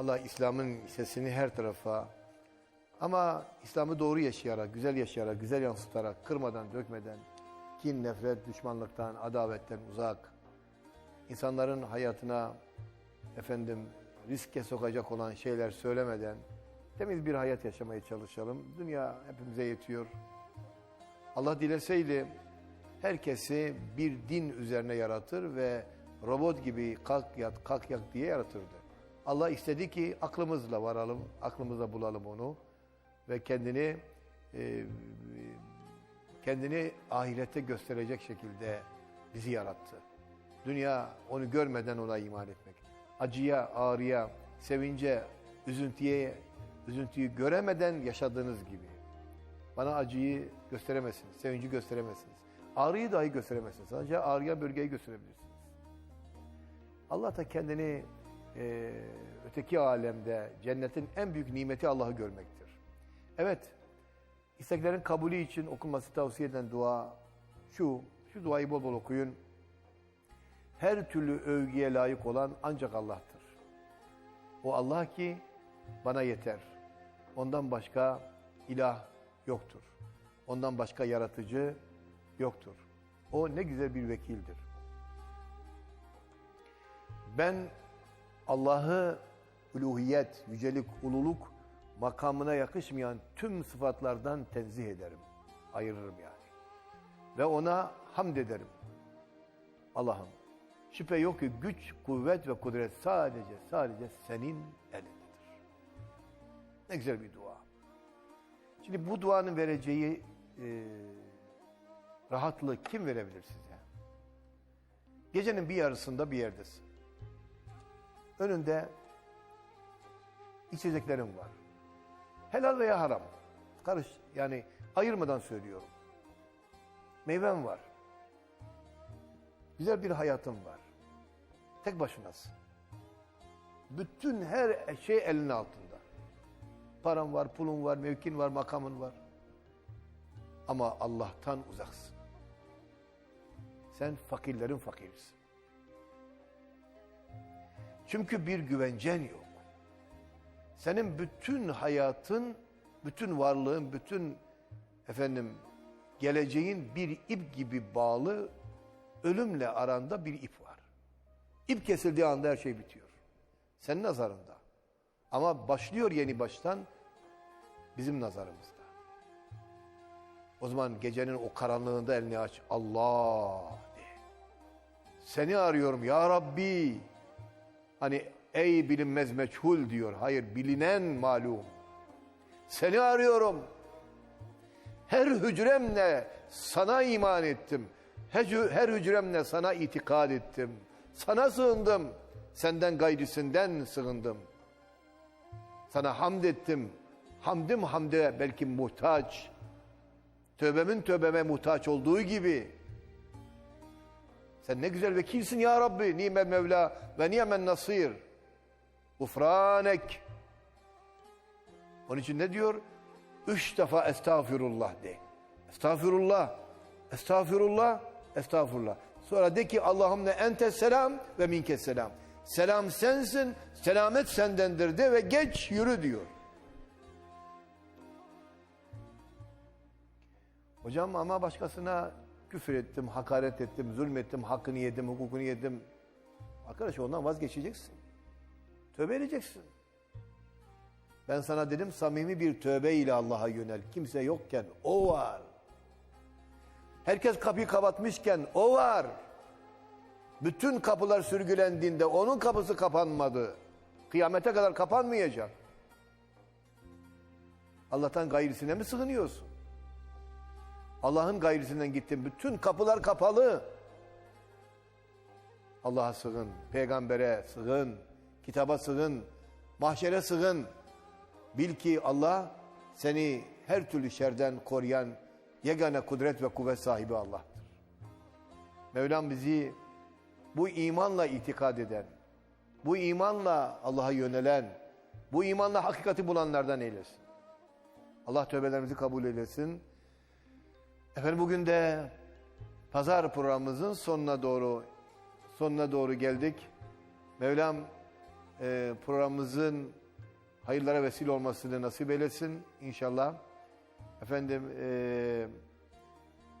Allah İslam'ın sesini her tarafa ama İslam'ı doğru yaşayarak, güzel yaşayarak, güzel yansıtarak, kırmadan, dökmeden, kin, nefret, düşmanlıktan, adavetten uzak, insanların hayatına efendim riske sokacak olan şeyler söylemeden temiz bir hayat yaşamaya çalışalım. Dünya hepimize yetiyor. Allah dileseydi herkesi bir din üzerine yaratır ve robot gibi kalk yat kalk yat diye yaratırdı. Allah istedi ki aklımızla varalım, aklımızla bulalım onu ve kendini e, kendini ahirette gösterecek şekilde bizi yarattı. Dünya onu görmeden ona iman etmek. Acıya, ağrıya, sevince, üzüntüye, üzüntüyü göremeden yaşadığınız gibi. Bana acıyı gösteremezsiniz, sevinci gösteremezsiniz. Ağrıyı dahi gösteremezsiniz. Sadece ağrıyan bölgeyi gösterebilirsiniz. Allah da kendini e, öteki alemde, cennetin en büyük nimeti Allah'ı görmektir. Evet, isteklerin kabulü için okunması tavsiye edilen dua şu, şu duayı bol bol okuyun. Her türlü övgüye layık olan ancak Allah'tır. O Allah ki bana yeter. Ondan başka ilah yoktur. Ondan başka yaratıcı yoktur. O ne güzel bir vekildir. Ben Allah'ı uluhiyet, yücelik, ululuk makamına yakışmayan tüm sıfatlardan tenzih ederim. Ayırırım yani. Ve ona hamd ederim. Allah'ım şüphe yok ki güç, kuvvet ve kudret sadece sadece senin elindedir. Ne güzel bir dua. Şimdi bu duanın vereceği e, rahatlığı kim verebilir size? Gecenin bir yarısında bir yerdesin. Önünde içeceklerin var. Helal veya haram. Karış yani ayırmadan söylüyorum. Meyven var. Güzel bir hayatın var. Tek başınasın. Bütün her şey elinin altında. Paran var, pulun var, mevkin var, makamın var. Ama Allah'tan uzaksın. Sen fakirlerin fakirisin. Çünkü bir güvencen yok. Senin bütün hayatın, bütün varlığın, bütün efendim geleceğin bir ip gibi bağlı, ölümle aranda bir ip var. İp kesildiği anda her şey bitiyor. Senin nazarında. Ama başlıyor yeni baştan bizim nazarımızda. O zaman gecenin o karanlığında elini aç. Allah de. Seni arıyorum ya Rabbi. Hani ey bilinmez meçhul diyor. Hayır bilinen malum. Seni arıyorum. Her hücremle sana iman ettim. Her, hücremle sana itikad ettim. Sana sığındım. Senden gayrisinden sığındım. Sana hamd ettim. Hamdim hamde belki muhtaç. Tövbemin tövbeme muhtaç olduğu gibi. Sen ne güzel vekilsin ya Rabbi. Nimel Mevla ve nimen nasir. Ufranek. Onun için ne diyor? Üç defa estağfirullah de. Estağfirullah. Estağfirullah. Estağfurullah. Sonra de ki Allahümme ente selam ve minke selam. Selam sensin, selamet sendendir de ve geç yürü diyor. Hocam ama başkasına küfür ettim, hakaret ettim, zulmettim, hakkını yedim, hukukunu yedim. Arkadaş ondan vazgeçeceksin. Tövbe edeceksin. Ben sana dedim samimi bir tövbe ile Allah'a yönel. Kimse yokken o var. Herkes kapıyı kapatmışken o var. Bütün kapılar sürgülendiğinde onun kapısı kapanmadı. Kıyamete kadar kapanmayacak. Allah'tan gayrisine mi sığınıyorsun? Allah'ın gayrisinden gittin. Bütün kapılar kapalı. Allah'a sığın, peygambere sığın, kitaba sığın, mahşere sığın. Bil ki Allah seni her türlü şerden koruyan yegane kudret ve kuvvet sahibi Allah'tır. Mevlam bizi bu imanla itikad eden, bu imanla Allah'a yönelen, bu imanla hakikati bulanlardan eylesin. Allah tövbelerimizi kabul eylesin. Efendim bugün de pazar programımızın sonuna doğru sonuna doğru geldik. Mevlam e, programımızın hayırlara vesile olmasını nasip eylesin inşallah. Efendim e,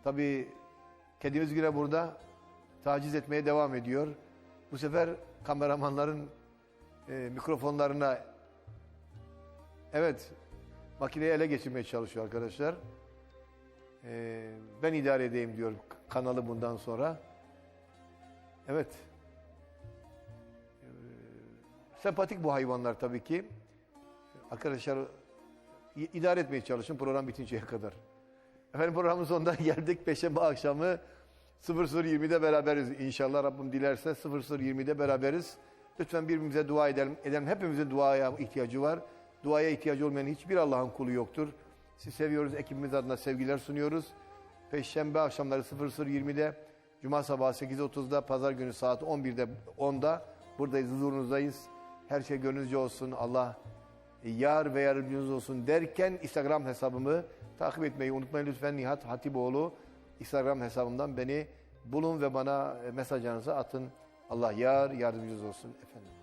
tabii kedimiz yine burada taciz etmeye devam ediyor. Bu sefer kameramanların e, mikrofonlarına evet makineyi ele geçirmeye çalışıyor arkadaşlar. E, ben idare edeyim diyor kanalı bundan sonra. Evet. E, sempatik bu hayvanlar tabii ki. Arkadaşlar idare etmeye çalışın program bitinceye kadar. Efendim programın sonuna geldik. Perşembe akşamı 00.20'de beraberiz inşallah. Rabbim dilerse 00.20'de beraberiz. Lütfen birbirimize dua edelim. edelim. Hepimizin duaya ihtiyacı var. Duaya ihtiyacı olmayan hiçbir Allah'ın kulu yoktur. Sizi seviyoruz. Ekibimiz adına sevgiler sunuyoruz. Perşembe akşamları 00.20'de, Cuma sabahı 8.30'da, Pazar günü saat 11'de 10'da buradayız, huzurunuzdayız. Her şey gönlünüzce olsun. Allah yar ve yardımcınız olsun derken Instagram hesabımı takip etmeyi unutmayın lütfen. Nihat Hatipoğlu Instagram hesabımdan beni bulun ve bana mesajlarınızı atın. Allah yar yardımcınız olsun efendim.